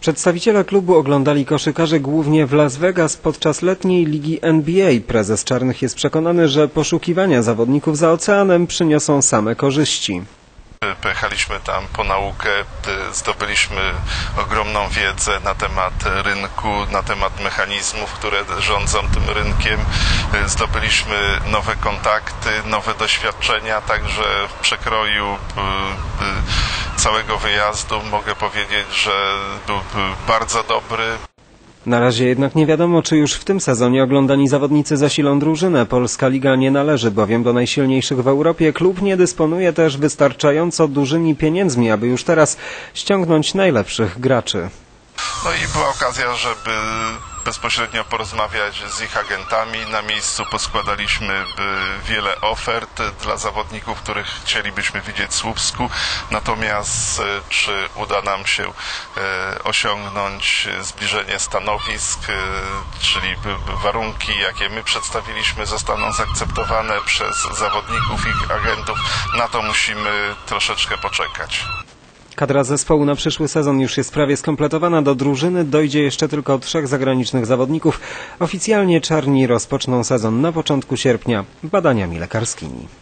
Przedstawiciele klubu oglądali koszykarzy głównie w Las Vegas podczas letniej ligi NBA. Prezes Czarnych jest przekonany, że poszukiwania zawodników za oceanem przyniosą same korzyści. Pojechaliśmy tam po naukę, y, zdobyliśmy ogromną wiedzę na temat rynku, na temat mechanizmów, które rządzą tym rynkiem. Y, Zdobyliśmy nowe kontakty, nowe doświadczenia, także w przekroju y, całego wyjazdu mogę powiedzieć, że był bardzo dobry. Na razie jednak nie wiadomo, czy już w tym sezonie oglądani zawodnicy zasilą drużynę. Polska Liga nie należy bowiem do najsilniejszych w Europie. Klub nie dysponuje też wystarczająco dużymi pieniędzmi, aby już teraz ściągnąć najlepszych graczy. No i była okazja, żeby bezpośrednio porozmawiać z ich agentami. Na miejscu poskładaliśmy y, wiele ofert dla zawodników, których chcielibyśmy widzieć w Słupsku. Natomiast y, czy uda nam się y, osiągnąć zbliżenie stanowisk, czyli warunki, jakie my przedstawiliśmy, zostaną zaakceptowane przez zawodników i agentów, na to musimy troszeczkę poczekać. Kadra zespołu na przyszły sezon już jest prawie skompletowana. Do drużyny dojdzie jeszcze tylko trzech zagranicznych zawodników. Oficjalnie czarni rozpoczną sezon na początku sierpnia badaniami lekarskimi.